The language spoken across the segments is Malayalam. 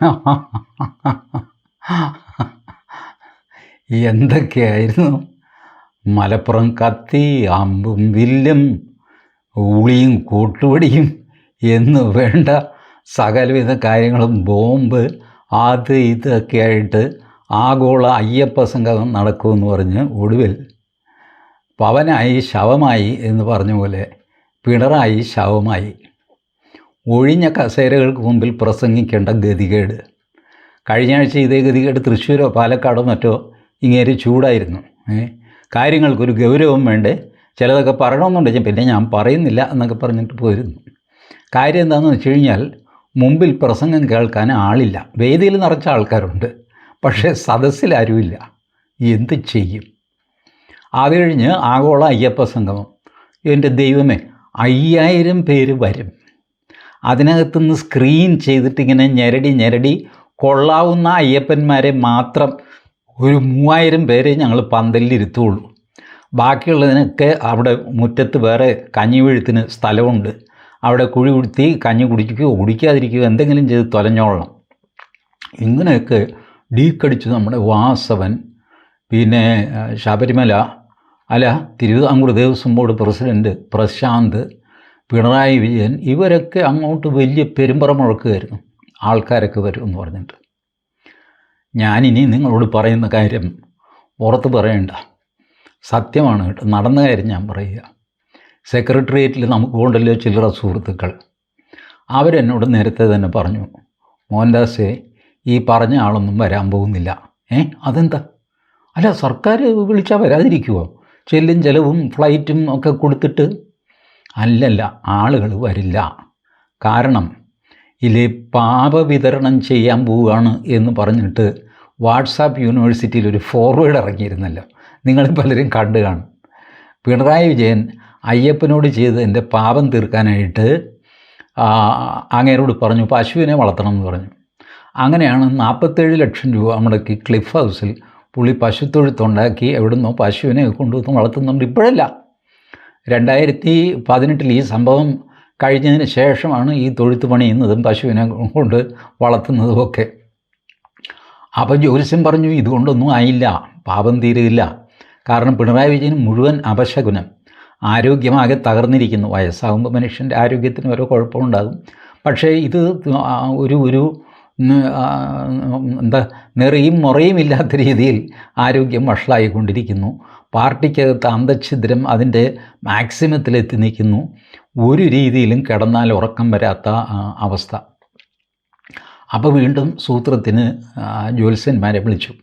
എന്തൊക്കെയായിരുന്നു? മലപ്പുറം കത്തി അമ്പും വില്ലും ഉളിയും കൂട്ടുപടിയും എന്ന് വേണ്ട സകലവിധ കാര്യങ്ങളും ബോംബ് അത് ഇതൊക്കെ ആയിട്ട് ആഗോള അയ്യപ്പ സംഘം നടക്കുമെന്ന് പറഞ്ഞ് ഒടുവിൽ പവനായി ശവമായി എന്ന് പറഞ്ഞ പോലെ പിണറായി ശവമായി. ഒഴിഞ്ഞ കസേരകൾക്ക് മുമ്പിൽ പ്രസംഗിക്കേണ്ട ഗതികേട്. കഴിഞ്ഞ ആഴ്ച ഇതേ ഗതികേട് തൃശ്ശൂരോ പാലക്കാടോ മറ്റോ ഇങ്ങേര് ചൂടായിരുന്നു. കാര്യങ്ങൾക്കൊരു ഗൗരവം വേണ്ടേ? ചിലതൊക്കെ പറയണമെന്നുണ്ടെങ്കിൽ പിന്നെ ഞാൻ പറയുന്നില്ല എന്നൊക്കെ പറഞ്ഞിട്ട് പോയിരുന്നു. കാര്യം എന്താണെന്ന് വെച്ച് കഴിഞ്ഞാൽ മുമ്പിൽ പ്രസംഗം കേൾക്കാൻ ആളില്ല. വേദിയിൽ നിറച്ച ആൾക്കാരുണ്ട്. പക്ഷേ സദസ്സിൽ ആരുമില്ല. എന്ത് ചെയ്യും? അത് കഴിഞ്ഞ് ആഗോള അയ്യപ്പ സംഗമം. എന്റെ ദൈവമേ അയ്യായിരം പേര് വരും. അതിനകത്തുനിന്ന് സ്ക്രീൻ ചെയ്തിട്ട് ഇങ്ങനെ ഞെരടി ഞെരടി കൊള്ളാവുന്ന അയ്യപ്പന്മാരെ മാത്രം ഒരു മൂവായിരം പേരെ ഞങ്ങൾ പന്തലിലിരുത്തുള്ളൂ ബാക്കിയുള്ളതിനൊക്കെ അവിടെ മുറ്റത്ത് വേറെ കഞ്ഞി കഞ്ഞിവെഴുത്തിന് സ്ഥലമുണ്ട്. അവിടെ കുഴി കുടുത്തി കഞ്ഞി കുടിക്കുകയോ കുടിക്കാതിരിക്കുകയോ എന്തെങ്കിലും ചെയ്ത് തൊലഞ്ഞോളണം. ഇങ്ങനെയൊക്കെ ഡീക്കടിച്ച് നമ്മുടെ വാസവൻ പിന്നെ ശബരിമല അല്ല തിരുവിതാംകൂർ ദേവസ്വം ബോർഡ് പ്രസിഡന്റ് പ്രശാന്ത് പിണറായി വിജയൻ ഇവരൊക്കെ അങ്ങോട്ട് വലിയ പെരുമ്പറ മുഴക്കുമായിരുന്നു ആൾക്കാരൊക്കെ വരും എന്ന് പറഞ്ഞിട്ട്. ഞാനിനി നിങ്ങളോട് പറയുന്ന കാര്യം പുറത്ത് പറയണ്ട. സത്യമാണ് കേട്ടോ. നടന്ന കാര്യം ഞാൻ പറയുക. സെക്രട്ടേറിയറ്റിൽ നമുക്ക് കൊണ്ടല്ലോ ചില്ലറ സുഹൃത്തുക്കൾ. അവരെന്നോട് നേരത്തെ തന്നെ പറഞ്ഞു മോഹൻദാസെ ഈ പറഞ്ഞ ആളൊന്നും വരാൻ പോകുന്നില്ല. ഏ? അതെന്താ? അല്ല സർക്കാർ വിളിച്ചാൽ വരാതിരിക്കുമോ ചെല്ലും ചെലവും ഫ്ലൈറ്റും ഒക്കെ കൊടുത്തിട്ട് അല്ലല്ല ആളുകൾ വരില്ല. കാരണം ഇതിൽ പാപവിതരണം ചെയ്യാൻ പോവുകയാണ് എന്ന് പറഞ്ഞിട്ട് വാട്സാപ്പ് യൂണിവേഴ്സിറ്റിയിൽ ഒരു ഫോർവേഡ് ഇറങ്ങിയിരുന്നല്ലോ. നിങ്ങൾ പലരും കണ്ടു കാണും. പിണറായി വിജയൻ അയ്യപ്പനോട് ചെയ്ത് എന്റെ പാപം തീർക്കാനായിട്ട് അങ്ങേരോട് പറഞ്ഞു പശുവിനെ വളർത്തണം എന്ന് പറഞ്ഞു. അങ്ങനെയാണ് നാൽപ്പത്തേഴ് ലക്ഷം രൂപ മുടക്കി ക്ലിഫ് ഹൗസിൽ പുള്ളി പശുത്തൊഴുത്തുണ്ടാക്കി എവിടുന്നോ പശുവിനെ കൊണ്ടുവന്ന് വളർത്തുന്നുണ്ട്. ഇപ്പോഴല്ല. രണ്ടായിരത്തി പതിനെട്ടിൽ ഈ സംഭവം കഴിഞ്ഞതിന് ശേഷമാണ് ഈ തൊഴുത്ത് പണിയുന്നതും പശുവിനെ കൊണ്ട് വളർത്തുന്നതും ഒക്കെ അപ്പം ജ്യോത്സ്യം പറഞ്ഞു ഇതുകൊണ്ടൊന്നും ആയില്ല പാപം തീരുകയില്ല. കാരണം പിണറായി വിജയൻ മുഴുവൻ അപശകുനം ആരോഗ്യമാകെ തകർന്നിരിക്കുന്നു. വയസ്സാകുമ്പോൾ മനുഷ്യന്റെ ആരോഗ്യത്തിന് ഓരോ കുഴപ്പമുണ്ടാകും പക്ഷേ ഇത് ഒരു ഒരു എന്താ നിറയും മുറയും ഇല്ലാത്ത രീതിയിൽ ആരോഗ്യം വഷളായിക്കൊണ്ടിരിക്കുന്നു. പാർട്ടിക്കകത്ത് അന്തഛിദ്രം അതിന്റെ മാക്സിമത്തിലെത്തി നിൽക്കുന്നു. ഒരു രീതിയിലും കിടന്നാൽ ഉറക്കം വരാത്ത അവസ്ഥ. അപ്പോൾ വീണ്ടും സൂത്രത്തിന് ജ്യോത്സ്യന്മാരെ വിളിച്ചു.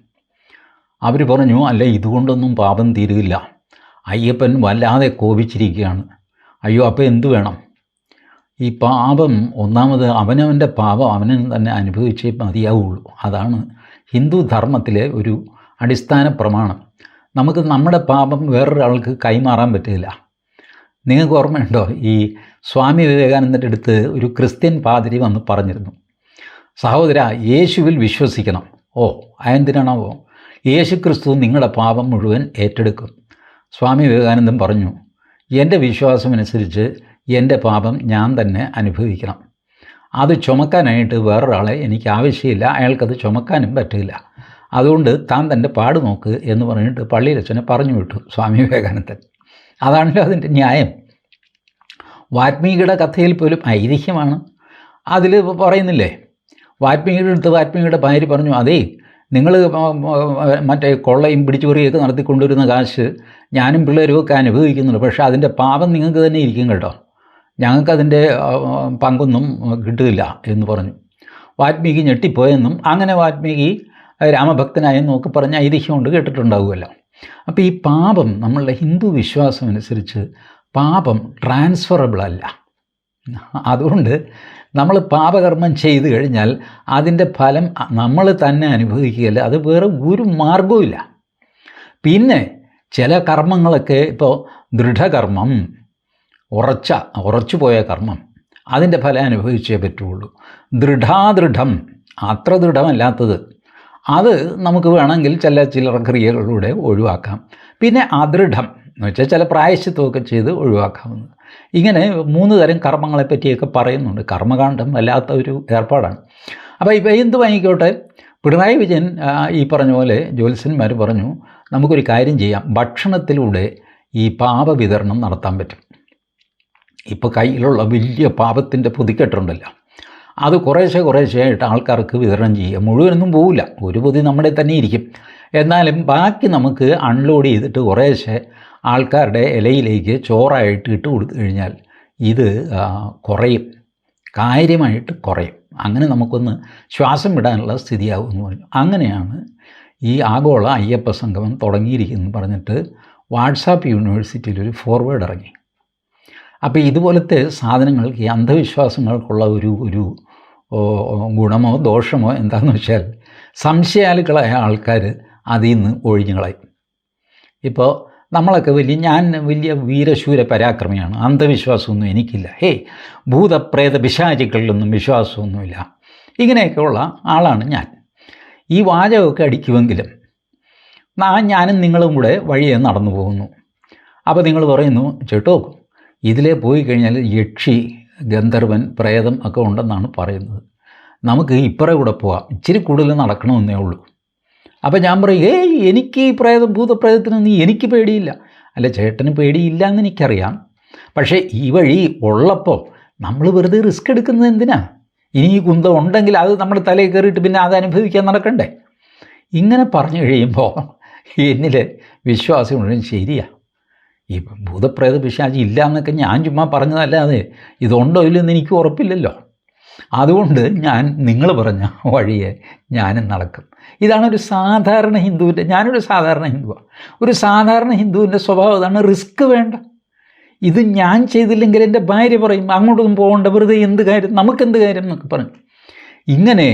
അവർ പറഞ്ഞു അല്ല ഇതുകൊണ്ടൊന്നും പാപം തീരുകയില്ല. അയ്യപ്പൻ വല്ലാതെ കോപിച്ചിരിക്കുകയാണ്. അയ്യോ അപ്പോൾ എന്തു വേണം? ഈ പാപം ഒന്നാമത് അവനവന്റെ പാപം അവനെ തന്നെ അനുഭവിച്ചേ മതിയാവുള്ളൂ. അതാണ് ഹിന്ദു ധർമ്മത്തിലെ ഒരു അടിസ്ഥാന പ്രമാണം. നമുക്ക് നമ്മുടെ പാപം വേറൊരാൾക്ക് കൈമാറാൻ പറ്റില്ല. നിങ്ങൾക്ക് ഓർമ്മയുണ്ടോ? ഈ സ്വാമി വിവേകാനന്ദന്റെ അടുത്ത് ഒരു ക്രിസ്ത്യൻ പാതിരി വന്ന് പറഞ്ഞിരുന്നു. സഹോദര യേശുവിൽ വിശ്വസിക്കണം. ഓ അതെന്തിനാണാവോ യേശു ക്രിസ്തു നിങ്ങളുടെ പാപം മുഴുവൻ ഏറ്റെടുക്കും. സ്വാമി വിവേകാനന്ദൻ പറഞ്ഞു എന്റെ വിശ്വാസമനുസരിച്ച് എന്റെ പാപം ഞാൻ തന്നെ അനുഭവിക്കണം. അത് ചുമക്കാനായിട്ട് വേറൊരാളെ എനിക്ക് ആവശ്യമില്ല. അയാൾക്കത് ചുമക്കാനും പറ്റില്ല. അതുകൊണ്ട് താൻ തന്റെ പാട് നോക്ക് എന്ന് പറഞ്ഞിട്ട് പള്ളിയിലച്ഛനെ പറഞ്ഞു വിട്ടു സ്വാമി വിവേകാനന്ദൻ. അതാണല്ലോ അതിന്റെ ന്യായം. വാത്മീകിയുടെ കഥയിൽ പോലും ഐതിഹ്യമാണ്. അതിൽ പറയുന്നില്ലേ? വാത്മീകിയുടെ അടുത്ത് വാത്മീകിയുടെ ഭാര്യ പറഞ്ഞു അതേ നിങ്ങൾ മറ്റേ കൊള്ളയും പിടിച്ചുപറിയൊക്കെ നടത്തിക്കൊണ്ടുവരുന്ന കാശ് ഞാനും പിള്ളേരും ഒക്കെ അനുഭവിക്കുന്നുണ്ട് പക്ഷേ അതിന്റെ പാപം നിങ്ങൾക്ക് തന്നെ ഇരിക്കും കേട്ടോ. ഞങ്ങൾക്കതിന്റെ പങ്കൊന്നും കിട്ടില്ല എന്ന് പറഞ്ഞു. വാത്മീകി ഞെട്ടിപ്പോയെന്നും അങ്ങനെ വാൽമീകി രാമഭക്തനായെന്നും നോക്കി പറഞ്ഞ ഐതിഹ്യം കൊണ്ട് കേട്ടിട്ടുണ്ടാവുമല്ലോ. അപ്പോൾ ഈ പാപം നമ്മളുടെ ഹിന്ദു വിശ്വാസം അനുസരിച്ച് പാപം ട്രാൻസ്ഫറബിൾ അല്ല. അതുകൊണ്ട് നമ്മൾ പാപകർമ്മം ചെയ്തു കഴിഞ്ഞാൽ അതിന്റെ ഫലം നമ്മൾ തന്നെ അനുഭവിക്കുകയല്ല. അത് വേറെ ഒരു മാർഗവുമില്ല പിന്നെ ചില കർമ്മങ്ങളൊക്കെ ഇപ്പോൾ ദൃഢകർമ്മം ഉറച്ച ഉറച്ചു പോയ കർമ്മം അതിന്റെ ഫലം അനുഭവിച്ചേ പറ്റുള്ളൂ. ദൃഢാദൃഢം അത്ര ദൃഢമല്ലാത്തത് അത് നമുക്ക് വേണമെങ്കിൽ ചില ചില്ലറ ക്രിയകളിലൂടെ ഒഴിവാക്കാം. പിന്നെ അദൃഢം എന്ന് വെച്ചാൽ ചില പ്രായശ്ചിത്വമൊക്കെ ചെയ്ത് ഒഴിവാക്കാവുന്നത്. ഇങ്ങനെ മൂന്ന് തരം കർമ്മങ്ങളെ പറ്റിയൊക്കെ പറയുന്നുണ്ട്. കർമ്മകാന്ഡം വല്ലാത്ത ഒരു ഏർപ്പാടാണ്. അപ്പോൾ ഇപ്പോൾ എന്ത് വാങ്ങിക്കോട്ടെ? പിണറായി വിജയൻ ഈ പറഞ്ഞ പോലെ ജ്യോത്സ്യന്മാർ പറഞ്ഞു നമുക്കൊരു കാര്യം ചെയ്യാം. ഭക്ഷണത്തിലൂടെ ഈ പാപ വിതരണം നടത്താൻ പറ്റും. ഇപ്പോൾ കയ്യിലുള്ള വലിയ പാപത്തിന്റെ പൊതിക്കെട്ടുണ്ടല്ലോ. അത് കുറേശ്ശെ കുറേശ്ശെ ആയിട്ട് ആൾക്കാർക്ക് വിതരണം ചെയ്യുക. മുഴുവനൊന്നും പോവില്ല. ഒരു പൊതി നമ്മുടെ തന്നെ ഇരിക്കും. എന്നാലും ബാക്കി നമുക്ക് അൺലോഡ് ചെയ്തിട്ട് കുറേശ്ശെ ആൾക്കാരുടെ ഇലയിലേക്ക് ചോറായിട്ട് ഇട്ട് കൊടുത്തു കഴിഞ്ഞാൽ ഇത് കുറയും. കാര്യമായിട്ട് കുറയും. അങ്ങനെ നമുക്കൊന്ന് ശ്വാസം വിടാനുള്ള സ്ഥിതിയാവും എന്ന് പറഞ്ഞു. അങ്ങനെയാണ് ഈ ആഗോള അയ്യപ്പ സംഗമം തുടങ്ങിയിരിക്കുന്നു പറഞ്ഞിട്ട് വാട്സാപ്പ് യൂണിവേഴ്സിറ്റിയിൽ ഒരു ഫോർവേഡ് ഇറങ്ങി. അപ്പോൾ ഇതുപോലത്തെ സാധനങ്ങൾക്ക് ഈ അന്ധവിശ്വാസങ്ങൾക്കുള്ള ഒരു ഒരു ഗുണമോ ദോഷമോ എന്താണെന്ന് വെച്ചാൽ സംശയാലുക്കളായ ആൾക്കാർ അതിൽ നിന്ന് ഒഴിഞ്ഞു കളയും. ഇപ്പോൾ നമ്മളൊക്കെ വലിയ ഞാൻ വലിയ വീരശൂര പരാക്രമിയാണ്. അന്ധവിശ്വാസമൊന്നും എനിക്കില്ല. ഹേ ഭൂതപ്രേത പിശാചുക്കളിലൊന്നും വിശ്വാസമൊന്നുമില്ല. ഇങ്ങനെയൊക്കെയുള്ള ആളാണ് ഞാൻ. ഈ വാചകമൊക്കെ അടിക്കുമെങ്കിലും ഞാനും നിങ്ങളും കൂടെ വഴിയെ നടന്നു പോകുന്നു. അപ്പോൾ നിങ്ങൾ പറയുന്നു ചേട്ടോ ഇതിലേ പോയി കഴിഞ്ഞാൽ യക്ഷി ഗന്ധർവൻ പ്രേതം ഒക്കെ ഉണ്ടെന്നാണ് പറയുന്നത്. നമുക്ക് ഇപ്പറേ കൂടെ പോവാം. ഇച്ചിരി കൂടുതൽ നടക്കണമെന്നേ ഉള്ളൂ. അപ്പോൾ ഞാൻ പറയും ഏയ് എനിക്ക് ഈ പ്രേതം ഭൂതപ്രേതത്തിനൊന്നും എനിക്ക് പേടിയില്ല. അല്ല ചേട്ടന് പേടിയില്ല എന്ന് എനിക്കറിയാം. പക്ഷേ ഈ വഴി ഉള്ളപ്പോൾ നമ്മൾ വെറുതെ റിസ്ക് എടുക്കുന്നത് എന്തിനാ? ഇനി ഈ കുന്തം ഉണ്ടെങ്കിൽ അത് നമ്മുടെ തലയിൽ കയറിയിട്ട് പിന്നെ അത് അനുഭവിക്കാൻ നടക്കണ്ടേ? ഇങ്ങനെ പറഞ്ഞു കഴിയുമ്പോൾ എന്നിൽ വിശ്വാസം മുഴുവൻ ശരിയാ. ഈ ഭൂതപ്രേത പിശാചി ഇല്ല എന്നൊക്കെ ഞാൻ ചുമ്മാ പറഞ്ഞതല്ലാതെ ഇതുണ്ടോ ഇല്ലെന്ന് എനിക്ക് ഉറപ്പില്ലല്ലോ. അതുകൊണ്ട് ഞാൻ നിങ്ങൾ പറഞ്ഞ വഴിയെ ഞാനും നടക്കും. ഇതാണ് ഒരു സാധാരണ ഹിന്ദുവിന്റെ ഞാനൊരു സാധാരണ ഹിന്ദുവാണ് ഒരു സാധാരണ ഹിന്ദുവിന്റെ സ്വഭാവം അതാണ് റിസ്ക് വേണ്ട. ഇത് ഞാൻ ചെയ്തില്ലെങ്കിൽ എന്റെ ഭാര്യ പറയും അങ്ങോട്ടൊന്നും പോകേണ്ട വെറുതെ എന്ത് കാര്യം നമുക്കെന്ത് കാര്യം എന്നൊക്കെ പറഞ്ഞു ഇങ്ങനെ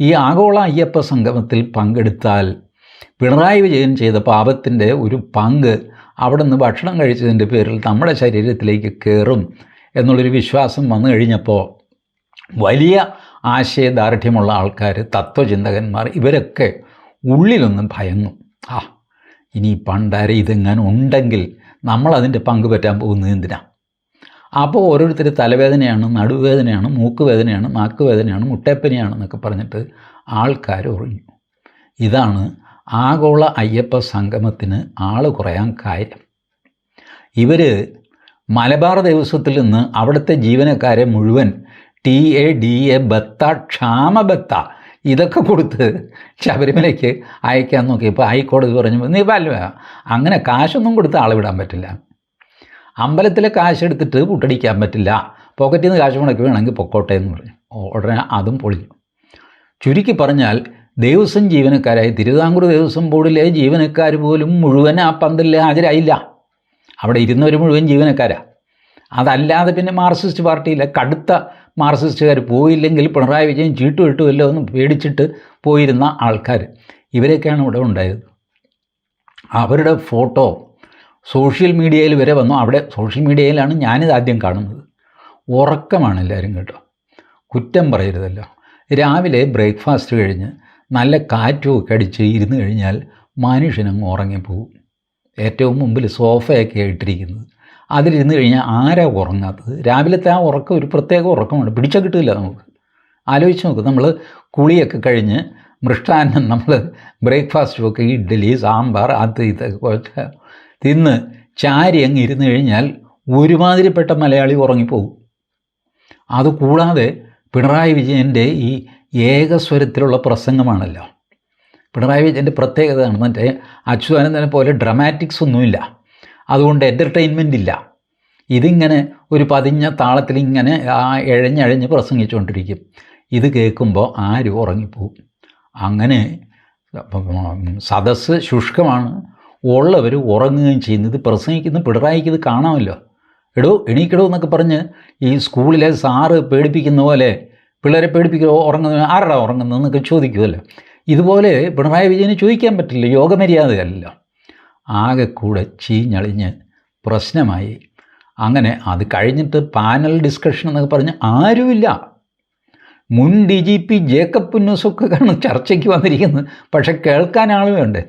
ഈ ആഗോള അയ്യപ്പ സംഗമത്തിൽ പങ്കെടുത്താൽ പിണറായി വിജയൻ ചെയ്ത പാപത്തിന്റെ ഒരു പങ്ക് അവിടെ നിന്ന് ഭക്ഷണം കഴിച്ചതിന്റെ പേരിൽ നമ്മുടെ ശരീരത്തിലേക്ക് കയറും എന്നുള്ളൊരു വിശ്വാസം വന്നു കഴിഞ്ഞപ്പോൾ വലിയ ആശയദാർഢ്യമുള്ള ആൾക്കാർ തത്വചിന്തകന്മാർ ഇവരൊക്കെ ഉള്ളിലൊന്നും ഭയന്നു. ആ ഇനി പണ്ടാരെ ഇതെങ്ങനെ ഉണ്ടെങ്കിൽ നമ്മളതിന്റെ പങ്ക് പറ്റാൻ പോകുന്നത് എന്തിനാണ് അപ്പോൾ ഓരോരുത്തർ തലവേദനയാണ് നടുവേദനയാണ് മൂക്ക് വേദനയാണ് നാക്ക് എന്നൊക്കെ പറഞ്ഞിട്ട് ആൾക്കാർ ഉറങ്ങി ഇതാണ് ആഗോള അയ്യപ്പ സംഗമത്തിന് ആൾ കുറയാൻ കാര്യം. ഇവർ മലബാർ ദിവസത്തിൽ നിന്ന് അവിടുത്തെ ജീവനക്കാരെ മുഴുവൻ ടി എ ഡി എ ബത്ത ക്ഷാമബത്ത ഇതൊക്കെ കൊടുത്ത് ശബരിമലയ്ക്ക് അയക്കാൻ നോക്കി ഇപ്പോൾ ഹൈക്കോടതി പറഞ്ഞു നീ വല്ല അങ്ങനെ കാശൊന്നും കൊടുത്ത് ആളെ വിടാൻ പറ്റില്ല. അമ്പലത്തിലെ കാശ് എടുത്തിട്ട് പുട്ടടിക്കാൻ പറ്റില്ല. പോക്കറ്റിൽ നിന്ന് കാശ് മുടക്കി വേണമെങ്കിൽ പൊക്കോട്ടെ എന്ന് പറഞ്ഞു. ഉടനെ അതും പൊളിഞ്ഞു. ചുരുക്കി പറഞ്ഞാൽ ദേവസ്വം ജീവനക്കാരായി തിരുവിതാംകൂർ ദേവസ്വം ബോർഡിലെ ജീവനക്കാർ പോലും മുഴുവൻ ആ പന്തലിൽ ഹാജരായില്ല. അവിടെ ഇരുന്നവർ മുഴുവൻ ജീവനക്കാരാണ് അതല്ലാതെ പിന്നെ മാർക്സിസ്റ്റ് പാർട്ടിയിലെ കടുത്ത മാർക്സിസ്റ്റുകാർ പോയില്ലെങ്കിൽ പിണറായി വിജയൻ ചീട്ട് കിട്ടുമല്ലോ എന്ന് പേടിച്ചിട്ട് പോയിരുന്ന ആൾക്കാർ ഇവരൊക്കെയാണ് ഇവിടെ ഉണ്ടായത്. അവരുടെ ഫോട്ടോ സോഷ്യൽ മീഡിയയിൽ വരെ വന്നു. അവിടെ സോഷ്യൽ മീഡിയയിലാണ് ഞാനിത് ആദ്യം കാണുന്നത്. ഉറക്കമാണ് എല്ലാവരും കേട്ടോ. കുറ്റം പറയരുതല്ലോ. രാവിലെ ബ്രേക്ക്ഫാസ്റ്റ് കഴിഞ്ഞ് നല്ല കാറ്റുമൊക്കെ അടിച്ച് ഇരുന്ന് കഴിഞ്ഞാൽ മനുഷ്യനങ്ങ് ഉറങ്ങിപ്പോവും ഏറ്റവും മുമ്പിൽ സോഫയൊക്കെ ആയിട്ടിരിക്കുന്നത് അതിലിരുന്ന് കഴിഞ്ഞാൽ ആരാ ഉറങ്ങാത്തത്? രാവിലത്തെ ആ ഉറക്കം ഒരു പ്രത്യേക ഉറക്കമാണ് പിടിച്ചാൽ കിട്ടില്ല നമുക്ക്. ആലോചിച്ച് നോക്ക് നമ്മൾ കുളിയൊക്കെ കഴിഞ്ഞ് മൃഷ്ടാന്നം നമ്മൾ ബ്രേക്ക്ഫാസ്റ്റും ഒക്കെ ഇഡ്ഡലി സാമ്പാർ അത് ഇതൊക്കെ തിന്ന് ചാരി അങ്ങ് ഇരുന്ന് കഴിഞ്ഞാൽ ഒരുമാതിരിപ്പെട്ട മലയാളി ഉറങ്ങിപ്പോകും. അതുകൂടാതെ പിണറായി വിജയന്റെ ഈ ഏകസ്വരത്തിലുള്ള പ്രസംഗമാണല്ലോ. പിണറായി വിജയന്റെ പ്രത്യേകതയാണ് മറ്റേ അച്യുതാനന്ദനെ പോലെ ഡ്രമാറ്റിക്സ് ഒന്നുമില്ല. അതുകൊണ്ട് എന്റർടൈൻമെന്റ് ഇല്ല. ഇതിങ്ങനെ ഒരു പതിഞ്ഞ താളത്തിൽ ഇങ്ങനെ ആ എഴഞ്ഞഴഞ്ഞ് പ്രസംഗിച്ചുകൊണ്ടിരിക്കും. ഇത് കേൾക്കുമ്പോൾ ആരും ഉറങ്ങിപ്പോവും? അങ്ങനെ സദസ്സ് ശുഷ്കമാണ്. ഉള്ളവർ ഉറങ്ങുകയും ചെയ്യുന്നത് പ്രസംഗിക്കുന്ന പിണറായിക്ക് ഇത് കാണാമല്ലോ. എടോ എണീക്കടോ എന്നൊക്കെ പറഞ്ഞ് ഈ സ്കൂളിലെ സാറ് പേടിപ്പിക്കുന്ന പോലെ പിള്ളേരെ പേടിപ്പിക്കുക ഉറങ്ങുന്ന ആരടാ ഉറങ്ങുന്നതെന്നൊക്കെ ചോദിക്കുമല്ലോ ഇതുപോലെ പിണറായി വിജയന് ചോദിക്കാൻ പറ്റില്ല യോഗമര്യാദയല്ല. ആകെ കൂടെ ചീഞ്ഞളിഞ്ഞ് പ്രശ്നമായി. അങ്ങനെ അത് കഴിഞ്ഞിട്ട് പാനൽ ഡിസ്കഷൻ എന്നൊക്കെ പറഞ്ഞ് ആരുമില്ല. മുൻ ഡി ജി പി ജേക്കബ് പുന്നൂസൊക്കെ കാണും ചർച്ചയ്ക്ക് വന്നിരിക്കുന്നത് പക്ഷെ കേൾക്കാൻ ആൾ വേണ്ടേ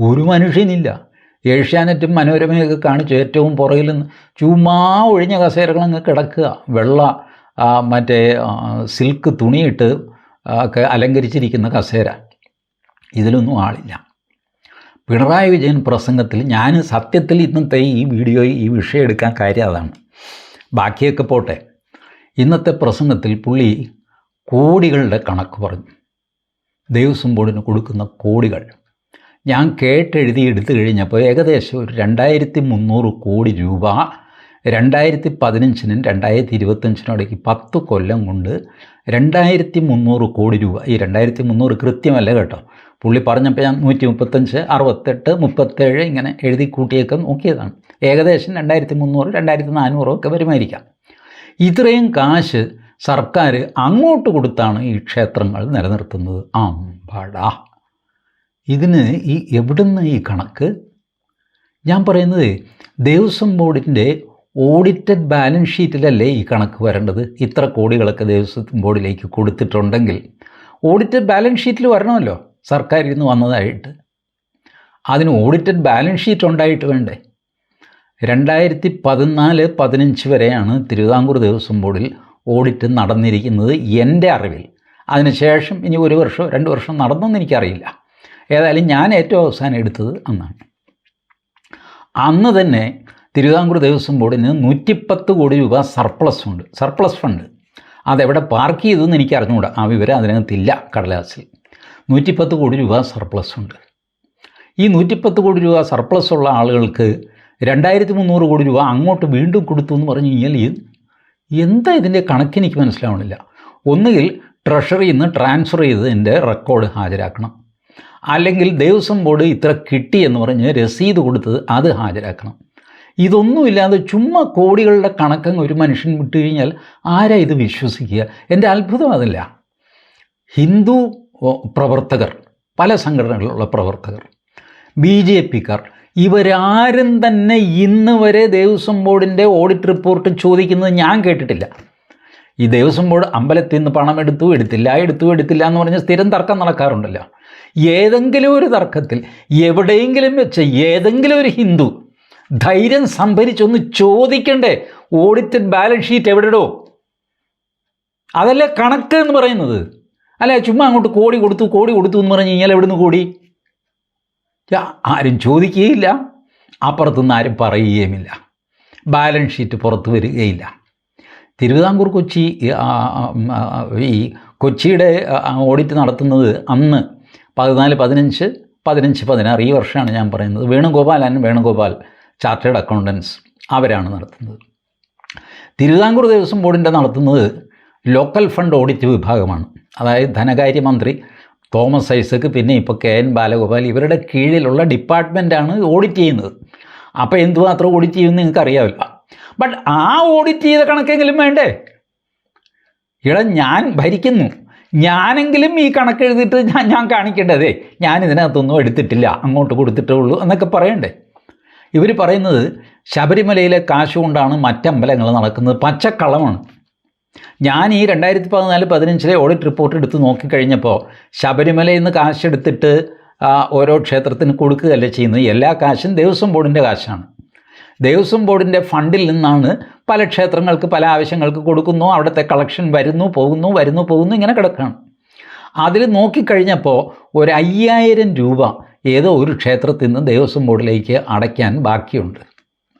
ഒരു മനുഷ്യനില്ല. ഏഷ്യാനെറ്റും മനോരമയൊക്കെ കാണിച്ചു ഏറ്റവും പുറകിൽ നിന്ന് ചുമ്മാ ഒഴിഞ്ഞ കസേരകളങ്ങ് കിടക്കുക വെള്ള മറ്റേ സിൽക്ക് തുണിയിട്ട് ഒക്കെ അലങ്കരിച്ചിരിക്കുന്ന കസേര. ഇതിലൊന്നും ആളില്ല. പിണറായി വിജയൻ പ്രസംഗത്തിൽ ഞാൻ സത്യത്തിൽ ഇന്നത്തെ ഈ വീഡിയോ ഈ വിഷയം എടുക്കാൻ കാര്യം അതാണ്. ബാക്കിയൊക്കെ പോട്ടെ. ഇന്നത്തെ പ്രസംഗത്തിൽ പുള്ളി കോടികളുടെ കണക്ക് പറഞ്ഞു. ദേവസ്വം ബോർഡിന് കൊടുക്കുന്ന കോടികൾ. ഞാൻ കേട്ടെഴുതി എടുത്തു കഴിഞ്ഞപ്പോൾ ഏകദേശം ഒരു രണ്ടായിരത്തി മുന്നൂറ് കോടി രൂപ രണ്ടായിരത്തി പതിനഞ്ചിനും രണ്ടായിരത്തി ഇരുപത്തഞ്ചിനും ഇടയ്ക്ക് പത്ത് കൊല്ലം കൊണ്ട് രണ്ടായിരത്തി മുന്നൂറ് കോടി രൂപ. ഈ രണ്ടായിരത്തി മുന്നൂറ് കൃത്യമല്ല കേട്ടോ. പുള്ളി പറഞ്ഞപ്പോൾ ഞാൻ നൂറ്റി മുപ്പത്തഞ്ച് അറുപത്തെട്ട് മുപ്പത്തേഴ് ഇങ്ങനെ എഴുതി കൂട്ടിയൊക്കെ നോക്കിയതാണ്. ഏകദേശം രണ്ടായിരത്തി മുന്നൂറ് രണ്ടായിരത്തി നാനൂറോ ഒക്കെ വരുമായിരിക്കാം. ഇത്രയും കാശ് സർക്കാർ അങ്ങോട്ട് കൊടുത്താണ് ഈ ക്ഷേത്രങ്ങൾ നിലനിർത്തുന്നത്. അമ്പടാ ഇതിന് ഈ എവിടുന്ന് ഈ കണക്ക്? ഞാൻ പറയുന്നത് ദേവസ്വം ബോർഡിന്റെ ഓഡിറ്റഡ് ബാലൻസ് ഷീറ്റിലല്ലേ ഈ കണക്ക് വരേണ്ടത്? ഇത്ര കോടികളൊക്കെ ദേവസ്വം ബോർഡിലേക്ക് കൊടുത്തിട്ടുണ്ടെങ്കിൽ ഓഡിറ്റഡ് ബാലൻസ് ഷീറ്റിൽ വരണമല്ലോ? സർക്കാരിൽ നിന്ന് വന്നതായിട്ട്. അതിന് ഓഡിറ്റഡ് ബാലൻസ് ഷീറ്റ് ഉണ്ടായിട്ട് വേണ്ടേ? രണ്ടായിരത്തി പതിനാല് പതിനഞ്ച് വരെയാണ് തിരുവിതാംകൂർ ദേവസ്വം ബോർഡിൽ ഓഡിറ്റ് നടന്നിരിക്കുന്നത് എന്റെ അറിവിൽ. അതിനുശേഷം ഇനി ഒരു വർഷം രണ്ട് വർഷം നടന്നെന്ന് എനിക്കറിയില്ല. ഏതായാലും ഞാൻ ഏറ്റവും അവസാനം എടുത്തത് അന്നാണ്. അന്ന് തന്നെ തിരുവിതാംകൂർ ദേവസ്വം ബോർഡിന് നൂറ്റിപ്പത്ത് കോടി രൂപ സർപ്ലസ് ഉണ്ട്. Surplus fund. അതെവിടെ പാർക്ക് ചെയ്തെന്ന് എനിക്ക് അറിഞ്ഞുകൂടാ. ആ വിവരം അതിനകത്തില്ല കടലാസിൽ. നൂറ്റിപ്പത്ത് കോടി രൂപ സർപ്ലസ് ഉണ്ട്. ഈ നൂറ്റിപ്പത്ത് കോടി രൂപ സർപ്ലസ് ഉള്ള ആളുകൾക്ക് രണ്ടായിരത്തി മുന്നൂറ് കോടി രൂപ അങ്ങോട്ട് വീണ്ടും കൊടുത്തു എന്ന് പറഞ്ഞു കഴിഞ്ഞാൽ എന്താ ഇതിന്റെ കണക്ക് എനിക്ക് മനസ്സിലാവണില്ല. ഒന്നുകിൽ ട്രഷറിയിൽ നിന്ന് ട്രാൻസ്ഫർ ചെയ്തതിന്റെ റെക്കോർഡ് ഹാജരാക്കണം. അല്ലെങ്കിൽ ദേവസ്വം ബോർഡ് ഇത്ര കിട്ടി എന്ന് പറഞ്ഞ് രസീത് കൊടുത്തത് അത് ഹാജരാക്കണം. ഇതൊന്നുമില്ലാതെ ചുമ്മാ കോടികളുടെ കണക്കങ്ങ് ഒരു മനുഷ്യൻ വിട്ടു കഴിഞ്ഞാൽ ആരാ ഇത് വിശ്വസിക്കുക? എന്റെ അത്ഭുതം അതല്ല. ഹിന്ദു പ്രവർത്തകർ പല സംഘടനകളിലുള്ള പ്രവർത്തകർ ബി ജെ പിക്കാർ ഇവരാരും തന്നെ ഇന്ന് വരെ ദേവസ്വം ബോർഡിന്റെ ഓഡിറ്റ് റിപ്പോർട്ട് ചോദിക്കുന്നത് ഞാൻ കേട്ടിട്ടില്ല. ഈ ദേവസ്വം ബോർഡ് അമ്പലത്തിൽ നിന്ന് പണം എടുത്തു എടുത്തില്ല എടുത്തു എടുത്തില്ല എന്ന് പറഞ്ഞ് സ്ഥിരം തർക്കം നടക്കാറുണ്ടല്ലോ. ഏതെങ്കിലും ഒരു തർക്കത്തിൽ എവിടെയെങ്കിലും വെച്ച് ഏതെങ്കിലും ഒരു ഹിന്ദു ധൈര്യം സംഭരിച്ചൊന്ന് ചോദിക്കണ്ടേ? ഓഡിറ്റഡ് ബാലൻസ് ഷീറ്റ് എവിടെടോ? അതല്ലേ കണക്ക് എന്ന് പറയുന്നത്. അല്ല ചുമ്മാ അങ്ങോട്ട് കോടി കൊടുത്തു കോടി കൊടുത്തു എന്ന് പറഞ്ഞു കഴിഞ്ഞാൽ എവിടുന്ന് കോടി? ആരും ചോദിക്കുകയില്ല. അപ്പുറത്തുനിന്ന് ആരും പറയുകയുമില്ല. ബാലൻസ് ഷീറ്റ് പുറത്ത് വരികയില്ല. തിരുവിതാംകൂർ കൊച്ചി ഈ കൊച്ചിയുടെ ഓഡിറ്റ് നടത്തുന്നത് അന്ന് പതിനാല് പതിനഞ്ച് പതിനഞ്ച് പതിനാറ് ഈ വർഷമാണ് ഞാൻ പറയുന്നത്. വേണുഗോപാൽ വേണുഗോപാലൻ വേണുഗോപാൽ. ചാർട്ടേഡ് അക്കൗണ്ടൻസ് അവരാണ് നടത്തുന്നത്. തിരുവിതാംകൂർ ദേവസ്വം ബോർഡിന്റെ നടത്തുന്നത് ലോക്കൽ ഫണ്ട് ഓഡിറ്റ് വിഭാഗമാണ്. അതായത് ധനകാര്യമന്ത്രി തോമസ് ഐസക്ക് പിന്നെ ഇപ്പോൾ കെ എൻ ബാലഗോപാൽ ഇവരുടെ കീഴിലുള്ള ഡിപ്പാർട്ട്മെന്റാണ് ഓഡിറ്റ് ചെയ്യുന്നത്. അപ്പോൾ എന്തുമാത്രം ഓഡിറ്റ് ചെയ്യുമെന്ന് നിങ്ങൾക്ക് അറിയാവില്ല. ബട്ട് ആ ഓഡിറ്റ് ചെയ്ത കണക്കെങ്കിലും വേണ്ടേ? ഇവിടെ ഞാൻ ഭരിക്കുന്നു. ഞാനെങ്കിലും ഈ കണക്കെഴുതിയിട്ട് ഞാൻ ഞാൻ കാണിക്കേണ്ടതേ? ഞാൻ ഇതിനകത്തൊന്നും എടുത്തിട്ടില്ല. അങ്ങോട്ട് കൊടുത്തിട്ടേ ഉള്ളൂ എന്നൊക്കെ പറയണ്ടേ? ഇവർ പറയുന്നത് ശബരിമലയിലെ കാശ് കൊണ്ടാണ് മറ്റമ്പലങ്ങൾ നടക്കുന്നത്. പച്ചക്കളമാണ്. ഞാൻ ഈ രണ്ടായിരത്തി പതിനാല് പതിനഞ്ചിലെ ഓഡിറ്റ് റിപ്പോർട്ട് എടുത്ത് നോക്കിക്കഴിഞ്ഞപ്പോൾ ശബരിമലയിൽ നിന്ന് കാശ് എടുത്തിട്ട് ഓരോ ക്ഷേത്രത്തിന് കൊടുക്കുകയല്ല ചെയ്യുന്നത്? എല്ലാ കാശും ദേവസ്വം ബോർഡിന്റെ കാശാണ്. ദേവസ്വം ബോർഡിന്റെ ഫണ്ടിൽ നിന്നാണ് പല ക്ഷേത്രങ്ങൾക്ക് പല ആവശ്യങ്ങൾക്ക് കൊടുക്കുന്നു അവിടുത്തെ കളക്ഷൻ വരുന്നു പോകുന്നു വരുന്നു പോകുന്നു ഇങ്ങനെ കിടക്കുകയാണ്. അതിൽ നോക്കിക്കഴിഞ്ഞപ്പോൾ ഒരു അയ്യായിരം രൂപ ഏതോ ഒരു ക്ഷേത്രത്തിൽ നിന്ന് ദേവസ്വം ബോർഡിലേക്ക് അടയ്ക്കാൻ ബാക്കിയുണ്ട്.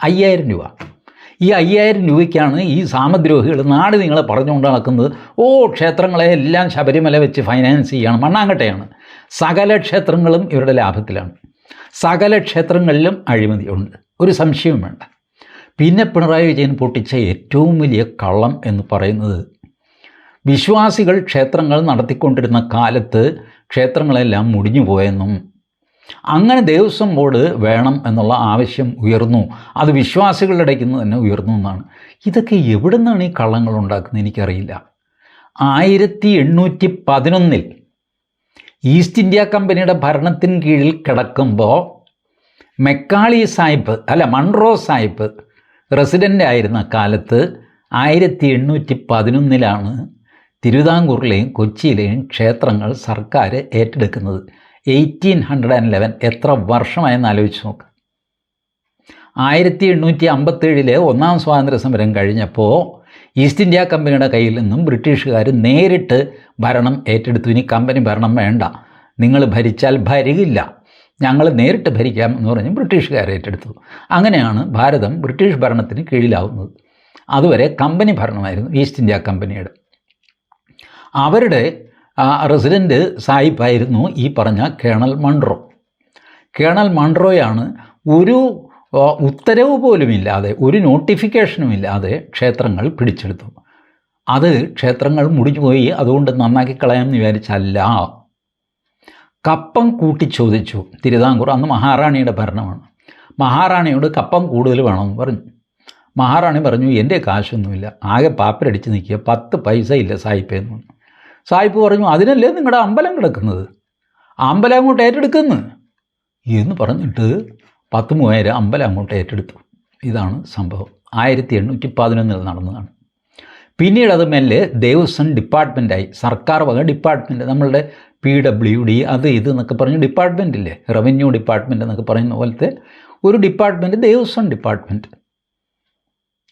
അയ്യായിരം രൂപ. ഈ അയ്യായിരം രൂപയ്ക്കാണ് ഈ സാമദ്രോഹികൾ നാട് നിങ്ങളെ പറഞ്ഞുകൊണ്ട് നടക്കുന്നത് ഓ ക്ഷേത്രങ്ങളെ എല്ലാം ശബരിമല വെച്ച് ഫൈനാൻസ് ചെയ്യണം മണ്ണാങ്കട്ടയാണ്. സകല ക്ഷേത്രങ്ങളും ഇവരുടെ ലാഭത്തിലാണ്. സകല ക്ഷേത്രങ്ങളിലും അഴിമതിയുണ്ട് ഒരു സംശയവും വേണ്ട. പിന്നെ പിണറായി വിജയൻ പൊട്ടിച്ച ഏറ്റവും വലിയ കള്ളം എന്ന് പറയുന്നത് വിശ്വാസികൾ ക്ഷേത്രങ്ങൾ നടത്തിക്കൊണ്ടിരുന്ന കാലത്ത് ക്ഷേത്രങ്ങളെല്ലാം മുടിഞ്ഞു പോയെന്നും അങ്ങനെ ദേവസ്വം ബോർഡ് വേണം എന്നുള്ള ആവശ്യം ഉയർന്നു. അത് വിശ്വാസികളുടെ ഇടയ്ക്ക് നിന്ന് തന്നെ ഉയർന്നു എന്നാണ്. ഇതൊക്കെ എവിടെ നിന്നാണ് ഈ കള്ളങ്ങൾ ഉണ്ടാക്കുന്നത് എനിക്കറിയില്ല. ആയിരത്തി എണ്ണൂറ്റി പതിനൊന്നിൽ ഈസ്റ്റ് ഇന്ത്യ കമ്പനിയുടെ ഭരണത്തിന് കീഴിൽ കിടക്കുമ്പോൾ മെക്കാളി സാഹിബ് അല്ല മൺറോ സാഹിബ് റെസിഡന്റ് ആയിരുന്ന കാലത്ത് ആയിരത്തി എണ്ണൂറ്റി പതിനൊന്നിലാണ് തിരുവിതാംകൂറിലെയും കൊച്ചിയിലെയും ക്ഷേത്രങ്ങൾ സർക്കാർ ഏറ്റെടുക്കുന്നത്. Eighteen hundred and eleven. എത്ര വർഷമായെന്ന് ആലോചിച്ച് നോക്ക്. ആയിരത്തി എണ്ണൂറ്റി അമ്പത്തേഴിലെ ഒന്നാം സ്വാതന്ത്ര്യ സമരം കഴിഞ്ഞപ്പോൾ ഈസ്റ്റ് ഇന്ത്യ കമ്പനിയുടെ കയ്യിൽ നിന്നും ബ്രിട്ടീഷുകാർ നേരിട്ട് ഭരണം ഏറ്റെടുത്തു. ഇനി കമ്പനി ഭരണം വേണ്ട. നിങ്ങൾ ഭരിച്ചാൽ ഭരികില്ല ഞങ്ങൾ നേരിട്ട് ഭരിക്കാം എന്ന് പറഞ്ഞ് ബ്രിട്ടീഷുകാർ ഏറ്റെടുത്തു. അങ്ങനെയാണ് ഭാരതം ബ്രിട്ടീഷ് ഭരണത്തിന് കീഴിലാവുന്നത്. അതുവരെ കമ്പനി ഭരണമായിരുന്നു ഈസ്റ്റ് ഇന്ത്യ കമ്പനിയുടെ. അവരുടെ റെസിഡന്റ് സായിപ്പായിരുന്നു ഈ പറഞ്ഞ കേണൽ മൺട്രോ കേണൽ മൺട്രോയാണ് ഒരു ആ, ഉത്തരവ് പോലുമില്ലാതെ ഒരു നോട്ടിഫിക്കേഷനും ഇല്ലാതെ ക്ഷേത്രങ്ങൾ പിടിച്ചെടുത്തു അത് ക്ഷേത്രങ്ങൾ മുടിഞ്ഞുപോയി അതുകൊണ്ട് നന്നാക്കി കളയാമെന്ന് വിചാരിച്ചല്ല. കപ്പം കൂട്ടി ചോദിച്ചു തിരുവിതാംകൂർ അന്ന് മഹാറാണിയുടെ ഭരണമാണ്. മഹാറാണിയോട് കപ്പം കൂടുതൽ വേണമെന്ന് പറഞ്ഞു. മഹാറാണി പറഞ്ഞു എന്റെ കാശൊന്നുമില്ല. ആകെ പാപ്പരടിച്ച് നിൽക്കുക. പത്ത് പൈസ ഇല്ല സായിപ്പേന്ന് പറഞ്ഞു. സായിപ്പ് പറഞ്ഞു അതിനല്ലേ നിങ്ങളുടെ അമ്പലം കിടക്കുന്നത്? അമ്പലം അങ്ങോട്ട് ഏറ്റെടുക്കുന്നു? എന്ന് പറഞ്ഞിട്ട് പത്ത് മൂവായിരം അമ്പലം അങ്ങോട്ട് ഏറ്റെടുത്തു. ഇതാണ് സംഭവം. ആയിരത്തി എണ്ണൂറ്റി പതിനൊന്നിൽ നടന്നതാണ്. പിന്നീട് അത് മെല്ലെ ദേവസ്വം ഡിപ്പാർട്ട്മെന്റായി സർക്കാർ വക ഡിപ്പാർട്ട്മെന്റ് നമ്മളുടെ പി ഡബ്ല്യു ഡി അത് ഇത് എന്നൊക്കെ പറഞ്ഞ് ഡിപ്പാർട്ട്മെന്റ് ഇല്ലേ റവന്യൂ ഡിപ്പാർട്ട്മെന്റ് എന്നൊക്കെ പറയുന്ന പോലത്തെ ഒരു ഡിപ്പാർട്ട്മെന്റ് ദേവസ്വം ഡിപ്പാർട്ട്മെന്റ്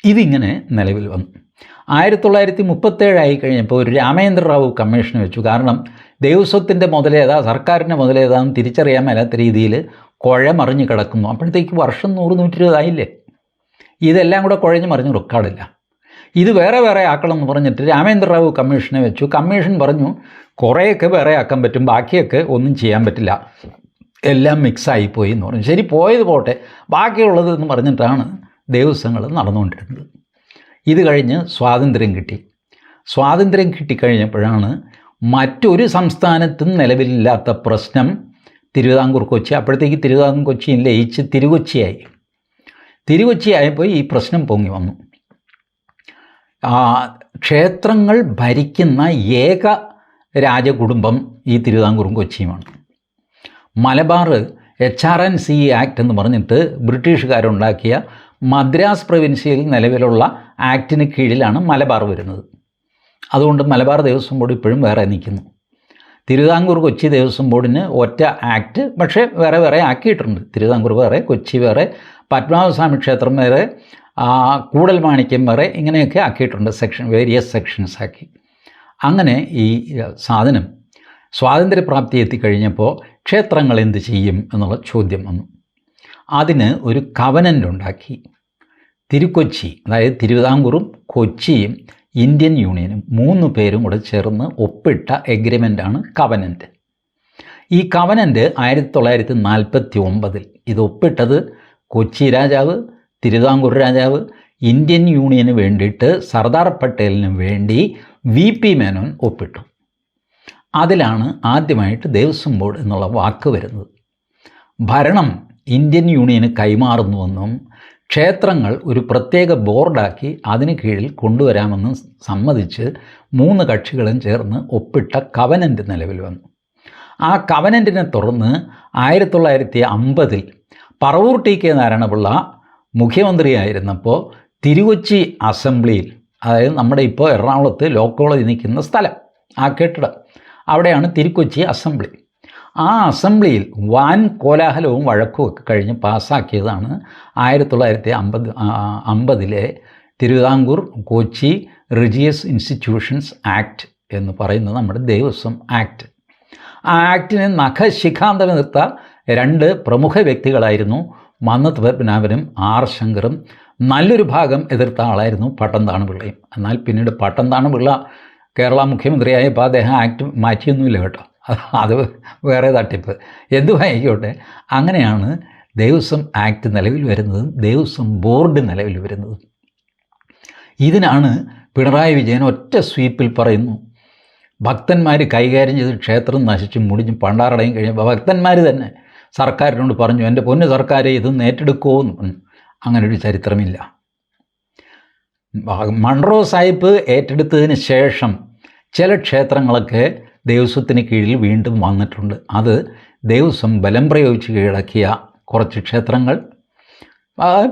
ഇതിങ്ങനെ നിലവിൽ വന്നു. ആയിരത്തി തൊള്ളായിരത്തി മുപ്പത്തേഴായി കഴിഞ്ഞപ്പോൾ ഒരു രാമേന്ദ്ര റാവു കമ്മീഷൻ വെച്ചു. കാരണം ദേവസ്വത്തിന്റെ മുതലേതാ സർക്കാരിന്റെ മുതലേതാന്ന് തിരിച്ചറിയാൻ മേലാത്ത രീതിയിൽ കുഴമറിഞ്ഞ് കിടക്കുന്നു. അപ്പോഴത്തേക്ക് വർഷം നൂറ് നൂറ്റി ഇരുപതായില്ലേ ഇതെല്ലാം കൂടെ കുഴഞ്ഞ് മറിഞ്ഞ് റെക്കോർഡില്ല ഇത് വേറെ വേറെ ആക്കണം എന്ന് പറഞ്ഞിട്ട് രാമേന്ദ്ര റാവു കമ്മീഷനെ വെച്ചു. കമ്മീഷൻ പറഞ്ഞു കുറേയൊക്കെ വേറെ ആക്കാൻ പറ്റും ബാക്കിയൊക്കെ ഒന്നും ചെയ്യാൻ പറ്റില്ല. എല്ലാം മിക്സായി പോയി എന്ന് പറഞ്ഞു. ശരി പോയത് പോട്ടെ. ബാക്കിയുള്ളത് എന്ന് പറഞ്ഞിട്ടാണ് ദേവസ്വങ്ങൾ നടന്നുകൊണ്ടിരുന്നത്. ഇത് കഴിഞ്ഞ് സ്വാതന്ത്ര്യം കിട്ടി. സ്വാതന്ത്ര്യം കിട്ടിക്കഴിഞ്ഞപ്പോഴാണ് മറ്റൊരു സംസ്ഥാനത്തും നിലവിലില്ലാത്ത പ്രശ്നം തിരുവിതാംകൂർ കൊച്ചി. അപ്പോഴത്തേക്ക് തിരുവിതാംകൂർ കൊച്ചിയിൽ ലയിച്ച് തിരുകൊച്ചിയായി. തിരുകൊച്ചിയായപ്പോൾ ഈ പ്രശ്നം പൊങ്ങി വന്നു. ക്ഷേത്രങ്ങൾ ഭരിക്കുന്ന ഏക രാജകുടുംബം ഈ തിരുവിതാംകൂറും കൊച്ചിയുമാണ്. Malabar H R N C act എന്ന് പറഞ്ഞിട്ട് ബ്രിട്ടീഷുകാരുണ്ടാക്കിയ മദ്രാസ് പ്രവിൻസിയിൽ നിലവിലുള്ള ആക്ടിന് കീഴിലാണ് മലബാർ വരുന്നത്. അതുകൊണ്ട് മലബാർ ദേവസ്വം ബോർഡ് ഇപ്പോഴും വേറെ നിൽക്കുന്നു. തിരുവിതാംകൂർ കൊച്ചി ദേവസ്വം ബോർഡിന് ഒറ്റ ആക്ട് പക്ഷേ വേറെ വേറെ ആക്കിയിട്ടുണ്ട്. തിരുവിതാംകൂർ വേറെ കൊച്ചി വേറെ പത്മനാഭസ്വാമി ക്ഷേത്രം വേറെ കൂടൽ മാണിക്യം വേറെ ഇങ്ങനെയൊക്കെ ആക്കിയിട്ടുണ്ട് സെക്ഷൻ വേരിയസ് സെക്ഷൻസ് ആക്കി. അങ്ങനെ ഈ സാധനം സ്വാതന്ത്ര്യപ്രാപ്തി എത്തിക്കഴിഞ്ഞപ്പോൾ ക്ഷേത്രങ്ങൾ എന്ത് ചെയ്യും എന്നുള്ള ചോദ്യം വന്നു. അതിന് ഒരു കവനന്റ് ഉണ്ടാക്കി. തിരുക്കൊച്ചി അതായത് തിരുവിതാംകൂറും കൊച്ചിയും ഇന്ത്യൻ യൂണിയനും മൂന്ന് പേരും കൂടെ ചേർന്ന് ഒപ്പിട്ട എഗ്രിമെന്റാണ് കവനന്റ് ഈ കവനന്റ് ആയിരത്തി തൊള്ളായിരത്തി നാൽപ്പത്തി ഒമ്പതിൽ ഇത് ഒപ്പിട്ടത് കൊച്ചി രാജാവ് തിരുവിതാംകൂർ രാജാവ് ഇന്ത്യൻ യൂണിയന് വേണ്ടിയിട്ട് സർദാർ പട്ടേലിന് വേണ്ടി വി പി മേനോൻ ഒപ്പിട്ടു. അതിലാണ് ആദ്യമായിട്ട് ദേവസ്വം ബോർഡ് എന്നുള്ള വാക്ക് വരുന്നത്. ഭരണം ഇന്ത്യൻ യൂണിയന് കൈമാറുന്നുവെന്നും ക്ഷേത്രങ്ങൾ ഒരു പ്രത്യേക ബോർഡാക്കി അതിന് കീഴിൽ കൊണ്ടുവരാമെന്ന് സമ്മതിച്ച് മൂന്ന് കക്ഷികളും ചേർന്ന് ഒപ്പിട്ട കവനന്റ് നിലവിൽ വന്നു. ആ കവനന്റിനെ തുടർന്ന് ആയിരത്തി തൊള്ളായിരത്തി അമ്പതിൽ പറവൂർ ടി കെ നാരായണപിള്ള മുഖ്യമന്ത്രിയായിരുന്നപ്പോൾ തിരുവച്ചി അസംബ്ലിയിൽ അതായത് നമ്മുടെ ഇപ്പോൾ എറണാകുളത്ത് ലോ കോളേജ് നിൽക്കുന്ന സ്ഥലം ആ കെട്ടിടം. അവിടെയാണ് തിരുക്കൊച്ചി അസംബ്ലി. ആ അസംബ്ലിയിൽ വാൻ കോലാഹലവും വഴക്കും ഒക്കെ കഴിഞ്ഞ് പാസ്സാക്കിയതാണ് ആയിരത്തി തൊള്ളായിരത്തി അമ്പത് അമ്പതിലെ Thiruvithamkoor Kochi religious institutions act എന്ന് പറയുന്നത് നമ്മുടെ ദേവസ്വം ആക്ട്. ആ ആക്ടിനെ നഖശിഖാന്തം നിർത്ത രണ്ട് പ്രമുഖ വ്യക്തികളായിരുന്നു മന്നത്ത് പത്മനാഭനും ആർ ശങ്കറും. നല്ലൊരു ഭാഗം എതിർത്ത ആളായിരുന്നു പട്ടംതാണു പിള്ളയും എന്നാൽ പിന്നീട് പട്ടംതാണു പിള്ള കേരള മുഖ്യമന്ത്രിയായപ്പോൾ അദ്ദേഹം ആക്ട് മാറ്റിയൊന്നുമില്ല കേട്ടോ. അത് വേറെ തട്ടിപ്പ്. എന്തുമായിക്കോട്ടെ അങ്ങനെയാണ് ദേവസ്വം ആക്ട് നിലവിൽ വരുന്നതും ദേവസ്വം ബോർഡ് നിലവിൽ വരുന്നതും. ഇതിനാണ് പിണറായി വിജയൻ ഒറ്റ സ്വീപ്പിൽ പറയുന്നു ഭക്തന്മാർ കൈകാര്യം ചെയ്ത് ക്ഷേത്രം നശിച്ച് മുടിഞ്ഞ് പണ്ടാറടയും കഴിയുമ്പോൾ ഭക്തന്മാർ തന്നെ സർക്കാരിനോട് പറഞ്ഞു എന്റെ പൊന്നു സർക്കാരെ ഇതൊന്ന് ഏറ്റെടുക്കുമോ എന്ന് പറഞ്ഞു. അങ്ങനെ ഒരു ചരിത്രമില്ല മൺറോ സാഹിബ് ഏറ്റെടുത്തതിന് ശേഷം ചില ക്ഷേത്രങ്ങളൊക്കെ ദേവസ്വത്തിന് കീഴിൽ വീണ്ടും വന്നിട്ടുണ്ട്. അത് ദേവസ്വം ബലം പ്രയോഗിച്ച് കീഴടക്കിയ കുറച്ച് ക്ഷേത്രങ്ങൾ.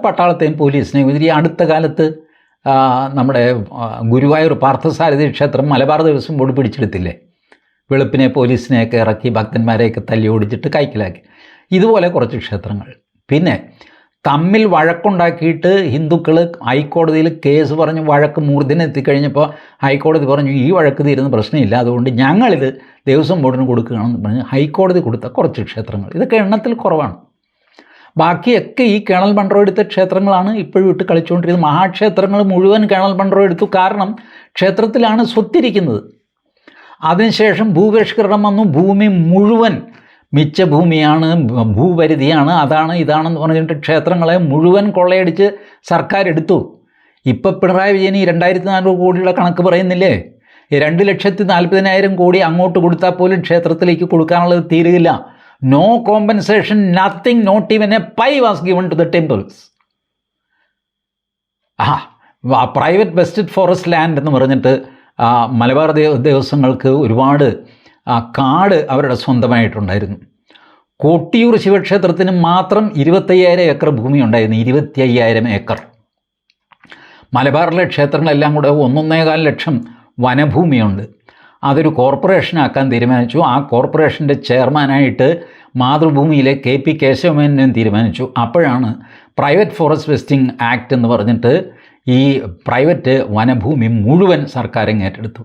പട്ടാളത്തെയും പോലീസിനെയും ഇതിരി അടുത്ത കാലത്ത് നമ്മുടെ ഗുരുവായൂർ പാർത്ഥസാരഥി ക്ഷേത്രം മലബാർ ദേവസ്വം ബോർഡ് പിടിച്ചെടുത്തില്ലേ? വെളുപ്പിനെ പോലീസിനെയൊക്കെ ഇറക്കി ഭക്തന്മാരെയൊക്കെ തല്ലി ഓടിച്ചിട്ട് കൈക്കലാക്കി. ഇതുപോലെ കുറച്ച് ക്ഷേത്രങ്ങൾ. പിന്നെ തമ്മിൽ വഴക്കുണ്ടാക്കിയിട്ട് ഹിന്ദുക്കൾ ഹൈക്കോടതിയിൽ കേസ് പറഞ്ഞ് വഴക്ക് മൂർധന എത്തിക്കഴിഞ്ഞപ്പോൾ ഹൈക്കോടതി പറഞ്ഞു ഈ വഴക്ക് തീരുന്ന പ്രശ്നമില്ല. അതുകൊണ്ട് ഞങ്ങളിത് ദേവസ്വം ബോർഡിന് കൊടുക്കുകയാണെന്ന് പറഞ്ഞ് ഹൈക്കോടതി കൊടുത്ത കുറച്ച് ക്ഷേത്രങ്ങൾ. ഇതൊക്കെ എണ്ണത്തിൽ കുറവാണ്. ബാക്കിയൊക്കെ ഈ കേണൽ മൺറോ എടുത്ത ക്ഷേത്രങ്ങളാണ് ഇപ്പോഴും ഇട്ട് കളിച്ചുകൊണ്ടിരിക്കുന്നത്. മഹാക്ഷേത്രങ്ങൾ മുഴുവൻ കേണൽ മൺറോ എടുത്തു. കാരണം ക്ഷേത്രത്തിലാണ് സ്വത്തിരിക്കുന്നത്. അതിനുശേഷം ഭൂപരിഷ്കരണം വന്നു. ഭൂമി മുഴുവൻ മിച്ച ഭൂമിയാണ് ഭ- ഭൂപരിധിയാണ് അതാണ് ഇതാണെന്ന് പറഞ്ഞിട്ട് ക്ഷേത്രങ്ങളെ മുഴുവൻ കൊള്ളയടിച്ച് സർക്കാർ എടുത്തു ഇപ്പം പിണറായി വിജയൻ ഈ രണ്ടായിരത്തി നാനൂറ് കോടിയുടെ കണക്ക് പറയുന്നില്ലേ? രണ്ട് ലക്ഷത്തി നാൽപ്പതിനായിരം കോടി അങ്ങോട്ട് കൊടുത്താൽ പോലും ക്ഷേത്രത്തിലേക്ക് കൊടുക്കാനുള്ളത് തീരുകയില്ല. No compensation nothing not even a pie was given to the temples ആ പ്രൈവറ്റ് വെസ്റ്റഡ് ഫോറസ്റ്റ് ലാൻഡ് എന്ന് പറഞ്ഞിട്ട് മലബാർ ദേവ ദേവസ്വങ്ങൾക്ക് ഒരുപാട് ആ, കാട് അവരുടെ സ്വന്തമായിട്ടുണ്ടായിരുന്നു. കൊട്ടിയൂർ ശിവക്ഷേത്രത്തിന് മാത്രം ഇരുപത്തയ്യായിരം ഏക്കർ ഭൂമി ഉണ്ടായിരുന്നു ഇരുപത്തി അയ്യായിരം ഏക്കർ. മലബാറിലെ ക്ഷേത്രങ്ങളെല്ലാം കൂടെ ഒന്നൊന്നേകാൽ ലക്ഷം വനഭൂമിയുണ്ട്. അതൊരു കോർപ്പറേഷനാക്കാൻ തീരുമാനിച്ചു. ആ കോർപ്പറേഷന്റെ ചെയർമാനായിട്ട് മാതൃഭൂമിയിലെ കെ പി കേശവമേനെ തീരുമാനിച്ചു. അപ്പോഴാണ് പ്രൈവറ്റ് ഫോറസ്റ്റ് വെസ്റ്റിംഗ് ആക്ട് എന്ന് പറഞ്ഞിട്ട് ഈ പ്രൈവറ്റ് വനഭൂമി മുഴുവൻ സർക്കാർ ഏറ്റെടുത്തു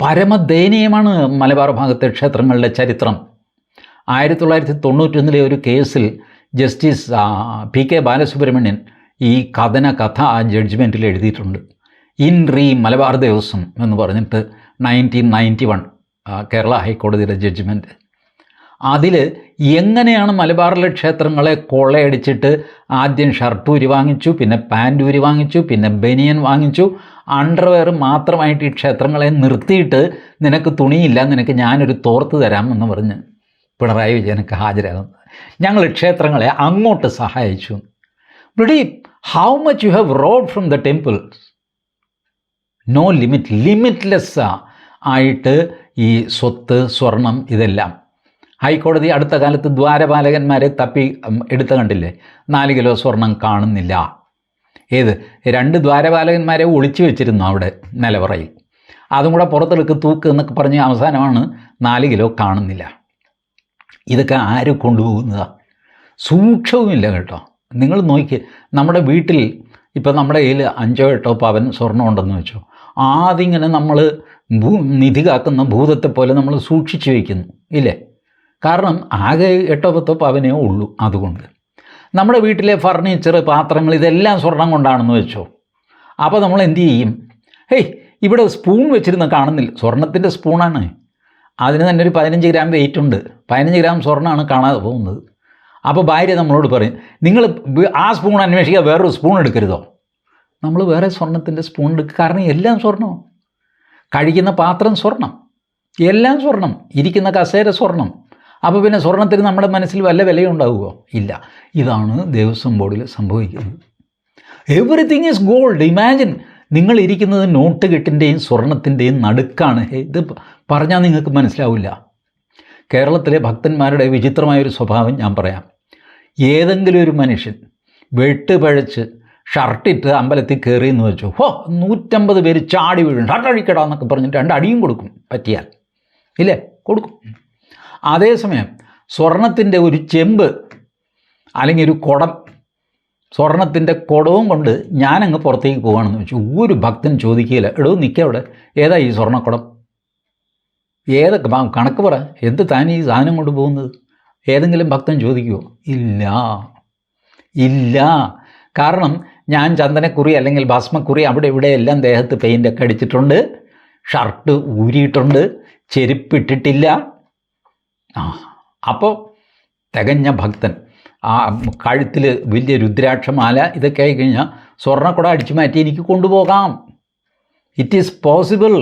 പരമദയനീയമാണ് മലബാർ ഭാഗത്തെ ക്ഷേത്രങ്ങളുടെ ചരിത്രം. ആയിരത്തി തൊള്ളായിരത്തി തൊണ്ണൂറ്റൊന്നിലെ ഒരു കേസിൽ ജസ്റ്റിസ് പി കെ ബാലസുബ്രഹ്മണ്യൻ ഈ കഥന കഥ ആ ജഡ്ജ്മെന്റിൽ എഴുതിയിട്ടുണ്ട്. ഇൻ റീ മലബാർ ദേവസ്വം എന്ന് പറഞ്ഞിട്ട് നയന്റീൻ നയന്റി വൺ കേരള ഹൈക്കോടതിയുടെ ജഡ്ജ്മെന്റ് അതിൽ എങ്ങനെയാണ് മലബാറിലെ ക്ഷേത്രങ്ങളെ കൊള്ളയടിച്ചിട്ട് ആദ്യം ഷർട്ടൂരി വാങ്ങിച്ചു പിന്നെ പാന്റൂരി വാങ്ങിച്ചു പിന്നെ ബനിയൻ വാങ്ങിച്ചു അണ്ടർവെയർ മാത്രമായിട്ട് ഈ ക്ഷേത്രങ്ങളെ നിർത്തിയിട്ട് നിനക്ക് തുണിയില്ല നിനക്ക് ഞാനൊരു തോർത്ത് തരാം എന്ന് പറഞ്ഞ് പിണറായി വിജയനൊക്കെ ഹാജരാകുന്നത്. ഞങ്ങൾ ക്ഷേത്രങ്ങളെ അങ്ങോട്ട് സഹായിച്ചു. ബ്രിഡി how much you have robbed from the temples no limit limitless ആയിട്ട് ഈ സ്വത്ത് സ്വർണം ഇതെല്ലാം. ഹൈക്കോടതി അടുത്ത കാലത്ത് ദ്വാരപാലകന്മാരെ തപ്പി എടുത്ത കണ്ടില്ലേ? നാല് കിലോ സ്വർണം കാണുന്നില്ല. ഏത്? രണ്ട് ദ്വാരപാലകന്മാരെ ഒളിച്ചു വെച്ചിരുന്നു അവിടെ നിലവറയിൽ. അതും കൂടെ പുറത്തെടുക്ക് തൂക്ക് എന്നൊക്കെ പറഞ്ഞ് അവസാനമാണ് നാല് കിലോ കാണുന്നില്ല. ഇതൊക്കെ ആര് കൊണ്ടുപോകുന്നതാ? സൂക്ഷ്മവുമില്ല കേട്ടോ. നിങ്ങൾ നോക്കി നമ്മുടെ വീട്ടിൽ ഇപ്പം നമ്മുടെ കയ്യിൽ അഞ്ചോ എട്ടോ പവൻ സ്വർണം ഉണ്ടെന്ന് വെച്ചോ. ആദ്യങ്ങനെ നമ്മൾ ഭൂ നിധി കാക്കുന്ന ഭൂതത്തെ പോലെ നമ്മൾ സൂക്ഷിച്ചു വയ്ക്കുന്നു ഇല്ലേ? കാരണം ആകെ എട്ടോ പത്തോ പവനേ ഉള്ളൂ അതുകൊണ്ട്. നമ്മുടെ വീട്ടിലെ ഫർണിച്ചർ പാത്രങ്ങൾ ഇതെല്ലാം സ്വർണം കൊണ്ടാണെന്ന് വെച്ചോ. അപ്പോൾ നമ്മൾ എന്തു ചെയ്യും? ഹേയ് ഇവിടെ സ്പൂൺ വെച്ചിരുന്ന കാണുന്നില്ല. സ്വർണത്തിന്റെ സ്പൂണാണ് അതിന് തന്നെ ഒരു പതിനഞ്ച് ഗ്രാം വെയിറ്റ് ഉണ്ട്. പതിനഞ്ച് ഗ്രാം സ്വർണമാണ് കാണാതെ പോകുന്നത്. അപ്പോൾ ഭാര്യ നമ്മളോട് പറയും നിങ്ങൾ ആ സ്പൂൺ അന്വേഷിക്കുക വേറൊരു സ്പൂൺ എടുക്കരുതോ? നമ്മൾ വേറെ സ്വർണത്തിന്റെ സ്പൂൺ എടുക്കുക കാരണം എല്ലാം സ്വർണം കഴിക്കുന്ന പാത്രം സ്വർണം. എല്ലാം സ്വർണം. ഇരിക്കുന്ന കസേര സ്വർണം. അപ്പോൾ പിന്നെ സ്വർണത്തിന് നമ്മുടെ മനസ്സിൽ വല്ല വിലയുണ്ടാവുമോ ഇല്ല. ഇതാണ് ദേവസ്വം ബോർഡിൽ സംഭവിക്കുന്നത്. എവറിത്തിങ് ഈസ് ഗോൾഡ് ഇമാജിൻ നിങ്ങൾ ഇരിക്കുന്നത് നോട്ട് കെട്ടിന്റെയും സ്വർണത്തിന്റെയും നടുക്കാണ്. ഇത് പറഞ്ഞാൽ നിങ്ങൾക്ക് മനസ്സിലാവില്ല. കേരളത്തിലെ ഭക്തന്മാരുടെ വിചിത്രമായൊരു സ്വഭാവം ഞാൻ പറയാം. ഏതെങ്കിലും ഒരു മനുഷ്യൻ വെട്ടുപഴച്ച് ഷർട്ടിട്ട് അമ്പലത്തിൽ കയറി എന്ന് വെച്ചു ഹോ നൂറ്റമ്പത് പേര് ചാടി വീഴും. ഷർട്ട് അഴിക്കടാ എന്നൊക്കെ പറഞ്ഞിട്ട് രണ്ട് അടിയും കൊടുക്കും പറ്റിയാൽ. ഇല്ലേ? കൊടുക്കും. അതേസമയം സ്വർണത്തിന്റെ ഒരു ചെമ്പ് അല്ലെങ്കിൽ ഒരു കുടം സ്വർണത്തിന്റെ കുടവും കൊണ്ട് ഞാനങ്ങ് പുറത്തേക്ക് പോകുകയാണെന്ന് വെച്ചു. ഒരു ഭക്തൻ ചോദിക്കുകയില്ല എടോ അവിടെ. ഏതാ ഈ സ്വർണക്കുടം ഏതൊക്കെ കണക്ക് പറ. എന്ത് താൻ ഈ സാധനം കൊണ്ട് പോകുന്നത്? ഏതെങ്കിലും ഭക്തൻ ചോദിക്കുമോ ഇല്ല ഇല്ല. കാരണം ഞാൻ ചന്ദനക്കുറി അല്ലെങ്കിൽ ഭസ്മക്കുറി അവിടെ ഇവിടെ എല്ലാം ദേഹത്ത് പെയിന്റൊക്കെ അടിച്ചിട്ടുണ്ട്. ഷർട്ട് ഊരിയിട്ടുണ്ട്. ചെരുപ്പിട്ടിട്ടില്ല ആ അപ്പോൾ തികഞ്ഞ ഭക്തൻ ആ കഴുത്തിൽ വലിയ രുദ്രാക്ഷമാല ഇതൊക്കെ ആയി കഴിഞ്ഞാൽ സ്വർണക്കുട അടിച്ചു മാറ്റി എനിക്ക് കൊണ്ടുപോകാം. ഇറ്റ് ഈസ് പോസിബിൾ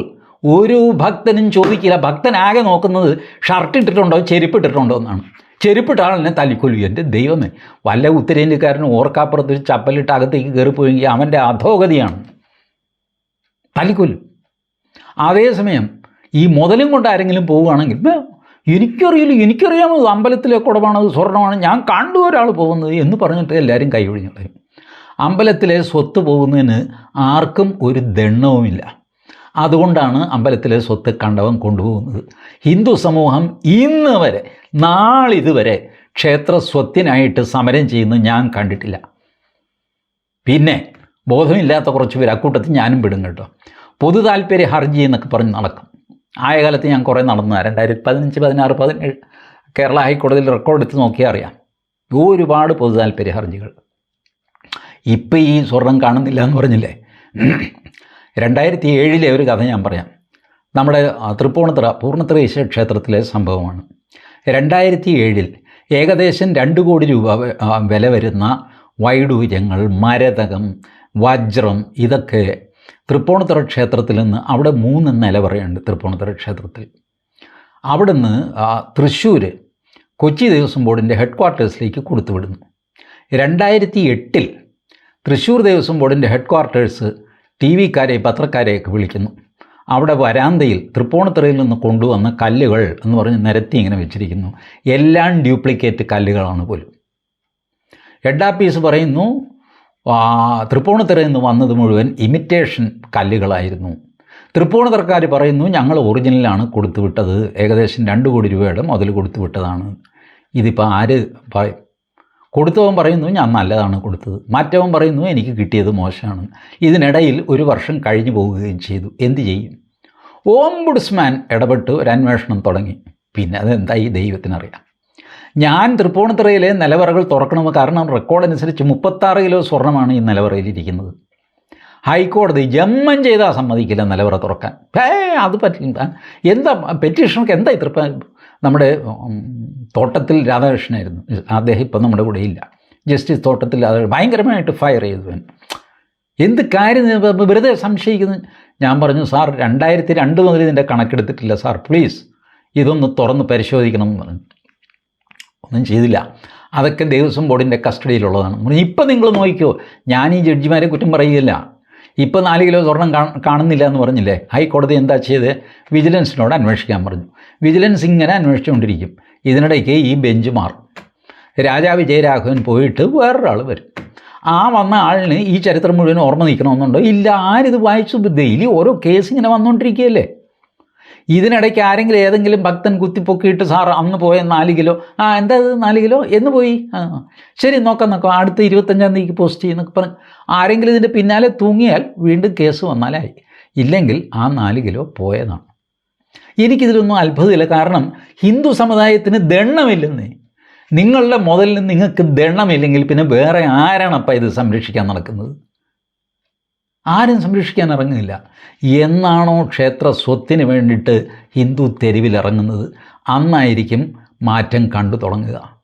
ഒരു ഭക്തനും ചോദിക്കില്ല. ഭക്തനാകെ നോക്കുന്നത് ഷർട്ട് ഇട്ടിട്ടുണ്ടോ ചെരുപ്പ് ഇട്ടിട്ടുണ്ടോ എന്നാണ്. ചെരുപ്പിട്ട ആളിനെ തല്ലിക്കൊല്ലു. എന്റെ ദൈവമേ വല്ല ഉത്തരേന്ത്യക്കാരനും ഓർക്കാപ്പുറത്ത് ചപ്പലിട്ട് അകത്തേക്ക് കയറിപ്പോയെങ്കിൽ അവന്റെ അധോഗതിയാണ്. തല്ലിക്കൊല്ലും. അതേസമയം ഈ മുതലും കൊണ്ട് ആരെങ്കിലും പോവുകയാണെങ്കിൽ "ബേ, എനിക്കറിയില്ല എനിക്കറിയാമോ ഇത് അമ്പലത്തിലെ കുടമാണ് അത് സ്വർണമാണ് ഞാൻ കണ്ടു ഒരാൾ പോകുന്നത് എന്ന് പറഞ്ഞിട്ട് എല്ലാവരും കൈ ഒഴിഞ്ഞു അമ്പലത്തിലെ സ്വത്ത് പോകുന്നതിന് ആർക്കും ഒരു ദണ്ണവുമില്ല അതുകൊണ്ടാണ് അമ്പലത്തിലെ സ്വത്ത് കണ്ടവൻ കൊണ്ടുപോകുന്നത്. ഹിന്ദു സമൂഹം ഇന്ന് വരെ നാളിതുവരെ ക്ഷേത്ര സ്വത്തിനായിട്ട് സമരം ചെയ്യുന്നത് ഞാൻ കണ്ടിട്ടില്ല. പിന്നെ ബോധമില്ലാത്ത കുറച്ച് പേര് അക്കൂട്ടത്തിൽ ഞാനും വിടും കേട്ടോ. പൊതു താല്പര്യ ഹർജി എന്നൊക്കെ പറഞ്ഞ് നടക്കും. ആയ കാലത്ത് ഞാൻ കുറേ നടന്നു രണ്ടായിരത്തി പതിനഞ്ച് പതിനാറ് പതിനേഴ് കേരള ഹൈക്കോടതിയിൽ റെക്കോർഡ് എടുത്ത് നോക്കിയാൽ അറിയാം. ഒരുപാട് പൊതു താല്പര്യ ഹർജികൾ. ഇപ്പം ഈ സ്വർണം കാണുന്നില്ല എന്ന് പറഞ്ഞില്ലേ? രണ്ടായിരത്തി ഏഴിലെ ഒരു കഥ ഞാൻ പറയാം. നമ്മുടെ തൃപ്പൂണിത്തറ ഈശ്വര ക്ഷേത്രത്തിലെ സംഭവമാണ്. രണ്ടായിരത്തി ഏഴിൽ ഏകദേശം രണ്ട് കോടി രൂപ വില വരുന്ന വൈഡൂര്യങ്ങൾ മരതകം വജ്രം ഇതൊക്കെ തൃപ്പൂണിത്തുറ ക്ഷേത്രത്തിൽ നിന്ന് അവിടെ മൂന്ന് നില നിലവറയുണ്ട് തൃപ്പൂണിത്തുറ ക്ഷേത്രത്തിൽ. അവിടുന്ന് തൃശ്ശൂർ കൊച്ചി ദേവസ്വം ബോർഡിന്റെ ഹെഡ് ക്വാർട്ടേഴ്സിലേക്ക് കൊടുത്തുവിടുന്നു. രണ്ടായിരത്തി എട്ടിൽ തൃശ്ശൂർ ദേവസ്വം ബോർഡിന്റെ ഹെഡ് ക്വാർട്ടേഴ്സ് ടി വിക്കാരെ പത്രക്കാരെയൊക്കെ വിളിക്കുന്നു. അവിടെ വരാന്തയിൽ തൃപ്പൂണിത്തുറയിൽ നിന്ന് കൊണ്ടുവന്ന കല്ലുകൾ എന്ന് പറഞ്ഞ് നിരത്തി ഇങ്ങനെ വെച്ചിരിക്കുന്നു. എല്ലാം ഡ്യൂപ്ലിക്കേറ്റ് കല്ലുകളാണ് പോലും. ഹെഡ് ആപ്പീസ് പറയുന്നു ആ, തൃപ്പൂണിത്തുറയിൽ നിന്ന് വന്നത് മുഴുവൻ ഇമിറ്റേഷൻ കല്ലുകളായിരുന്നു. തൃപ്പൂണിത്തറക്കാർ പറയുന്നു ഞങ്ങൾ ഒറിജിനലാണ് കൊടുത്തുവിട്ടത്. ഏകദേശം രണ്ട് കോടി രൂപയുടെ മുതൽ കൊടുത്തുവിട്ടതാണ്. ഇതിപ്പോൾ ആര് പറയും കൊടുത്തവൻ പറയുന്നു ഞാൻ നല്ലതാണ് കൊടുത്തത്. മറ്റവൻ പറയുന്നു എനിക്ക് കിട്ടിയത് മോശമാണ്. ഇതിനിടയിൽ ഒരു വർഷം കഴിഞ്ഞു പോവുകയും ചെയ്തു. എന്തു ചെയ്യും? ഓംബുഡ്സ്മാൻ ഇടപെട്ട് ഒരു അന്വേഷണം തുടങ്ങി. പിന്നെ അതെന്തായി? ദൈവത്തിനറിയാം. ഞാൻ തൃപ്പൂണിത്തുറയിലെ നിലവറകൾ തുറക്കണം കാരണം റെക്കോർഡ് അനുസരിച്ച് മുപ്പത്താറ് കിലോ സ്വർണമാണ് ഈ നിലവറയിലിരിക്കുന്നത്. ഹൈക്കോടതി ജമ്മം ചെയ്താൽ സമ്മതിക്കില്ല നിലവറ തുറക്കാൻ. ഏ അത് പറ്റില്ല എന്താ പെറ്റീഷണർക്ക് എന്താ ഇത്ര നമ്മുടെ തോട്ടത്തിൽ രാധാകൃഷ്ണനായിരുന്നു. അദ്ദേഹം ഇപ്പം നമ്മുടെ കൂടെ ഇല്ല. ജസ്റ്റിസ് തോട്ടത്തിൽ അത് ഭയങ്കരമായിട്ട് ഫയർ ചെയ്തു എന്ത് കാര്യം വെറുതെ സംശയിക്കുന്നു. ഞാൻ പറഞ്ഞു സാർ രണ്ടായിരത്തി രണ്ട് മുതൽ ഇതിന്റെ കണക്കെടുത്തിട്ടില്ല. സാർ പ്ലീസ് ഇതൊന്ന് തുറന്ന് പരിശോധിക്കണം എന്ന് പറഞ്ഞു. ഒന്നും ചെയ്തില്ല. അതൊക്കെ ദേവസ്വം ബോർഡിന്റെ കസ്റ്റഡിയിലുള്ളതാണ്. ഇപ്പം നിങ്ങൾ നോക്കിക്കോ ഞാൻ ഈ ജഡ്ജിമാരെ കുറ്റം പറയുകയില്ല. ഇപ്പം നാല് കിലോ സ്വർണം കാണുന്നില്ല എന്ന് പറഞ്ഞില്ലേ? ഹൈക്കോടതി എന്താ ചെയ്ത് വിജിലൻസിനോട് അന്വേഷിക്കാൻ പറഞ്ഞു. വിജിലൻസ് ഇങ്ങനെ അന്വേഷിച്ചുകൊണ്ടിരിക്കും. ഇതിനിടയ്ക്ക് ഈ ബെഞ്ച് മാറും. രാജാ വിജയരാഘവൻ പോയിട്ട് വേറൊരാൾ വരും. ആ വന്ന ആളിന് ഈ ചരിത്രം മുഴുവൻ ഓർമ്മ നിൽക്കണമെന്നുണ്ടോ? ഇല്ല ആരിത് വായിച്ചു ഡെയിലി ഓരോ കേസ് ഇങ്ങനെ വന്നുകൊണ്ടിരിക്കുകയല്ലേ? ഇതിനിടയ്ക്ക് ആരെങ്കിലും ഏതെങ്കിലും ഭക്തൻ കുത്തിപ്പൊക്കിയിട്ട് സാർ അന്ന് പോയ നാല് കിലോ. ആ എന്താ ഇത് നാല് കിലോ? എന്ന് പോയി. ആ ശരി നോക്കാം നോക്കാം. അടുത്ത ഇരുപത്തഞ്ചാം തീയതിക്ക് പോസ്റ്റ് ചെയ്യുന്നൊക്കെ പറഞ്ഞു ആരെങ്കിലും ഇതിന്റെ പിന്നാലെ തൂങ്ങിയാൽ വീണ്ടും കേസ് വന്നാലായി ഇല്ലെങ്കിൽ ആ നാല് കിലോ പോയതാണ്. എനിക്കിതിലൊന്നും അത്ഭുതമില്ല. കാരണം ഹിന്ദു സമുദായത്തിന് ദണ്ണമില്ലെന്നേ നിങ്ങളുടെ മുതലിൽ നിങ്ങൾക്ക് ദണ്ണമില്ലെങ്കിൽ പിന്നെ വേറെ ആരാണപ്പം ഇത് സംരക്ഷിക്കാൻ നടക്കുന്നത്? ആരും സംരക്ഷിക്കാൻ ഇറങ്ങുന്നില്ല. എന്നാണോ ക്ഷേത്ര സ്വത്തിന് വേണ്ടിയിട്ട് ഹിന്ദു തെരുവിലിറങ്ങുന്നത്? അന്നായിരിക്കും മാറ്റം കണ്ടു തുടങ്ങുക.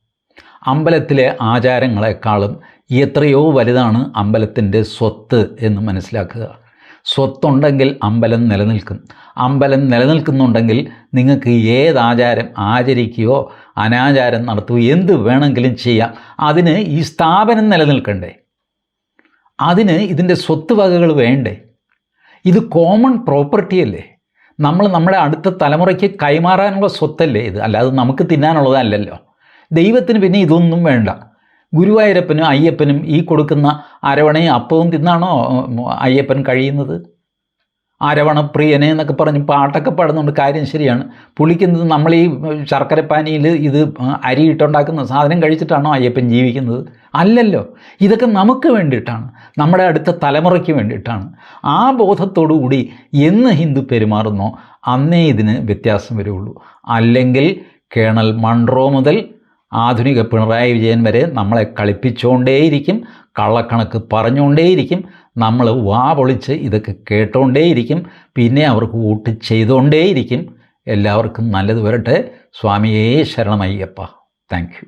അമ്പലത്തിലെ ആചാരങ്ങളെക്കാളും എത്രയോ വലുതാണ് അമ്പലത്തിന്റെ സ്വത്ത് എന്ന് മനസ്സിലാക്കുക. സ്വത്തുണ്ടെങ്കിൽ അമ്പലം നിലനിൽക്കും. അമ്പലം നിലനിൽക്കുന്നുണ്ടെങ്കിൽ നിങ്ങൾക്ക് ഏതാചാരം ആചാരം ആചരിക്കുകയോ അനാചാരം നടത്തുകയോ എന്ത് വേണമെങ്കിലും ചെയ്യാം. അതിന് ഈ സ്ഥാപനം നിലനിൽക്കണ്ടേ? അതിന് ഇതിന്റെ സ്വത്ത് വകകൾ വേണ്ടേ? ഇത് കോമൺ പ്രോപ്പർട്ടി അല്ലേ? നമ്മൾ നമ്മുടെ അടുത്ത തലമുറയ്ക്ക് കൈമാറാനുള്ള സ്വത്തല്ലേ ഇത്? അല്ലാതെ നമുക്ക് തിന്നാനുള്ളതല്ലല്ലോ. ദൈവത്തിന് പിന്നെ ഇതൊന്നും വേണ്ട. ഗുരുവായൂരപ്പനും അയ്യപ്പനും ഈ കൊടുക്കുന്ന അരവണയും അപ്പവും തിന്നാണോ അയ്യപ്പൻ കഴിയുന്നത്? അരവണപ്രിയനെ എന്നൊക്കെ പറഞ്ഞ് പാട്ടൊക്കെ പാടുന്നുണ്ട് കാര്യം ശരിയാണ്. പുളിക്കുന്നത് നമ്മൾ ഈ ശർക്കരപ്പാനിയിൽ ഇത് അരി ഇട്ടുണ്ടാക്കുന്ന സാധനം കഴിച്ചിട്ടാണോ അയ്യപ്പൻ ജീവിക്കുന്നത്? അല്ലല്ലോ. ഇതൊക്കെ നമുക്ക് വേണ്ടിയിട്ടാണ്. നമ്മുടെ അടുത്ത തലമുറയ്ക്ക് വേണ്ടിയിട്ടാണ്. ആ ബോധത്തോടു കൂടി എന്ന് ഹിന്ദു പെരുമാറുന്നോ അന്നേ ഇതിന് വ്യത്യാസം വരുള്ളൂ. അല്ലെങ്കിൽ കേണൽ മൺട്രോ മുതൽ ആധുനിക പിണറായി വിജയൻ വരെ നമ്മളെ കളിപ്പിച്ചുകൊണ്ടേയിരിക്കും കള്ളക്കണക്ക് പറഞ്ഞുകൊണ്ടേയിരിക്കും നമ്മൾ വാ പൊളിച്ച് ഇതൊക്കെ കേട്ടുകൊണ്ടേയിരിക്കും പിന്നെ അവർക്ക് വോട്ട് ചെയ്തുകൊണ്ടേയിരിക്കും എല്ലാവർക്കും നല്ലത് വരട്ടെ. സ്വാമിയേ ശരണമയ്യപ്പ. താങ്ക്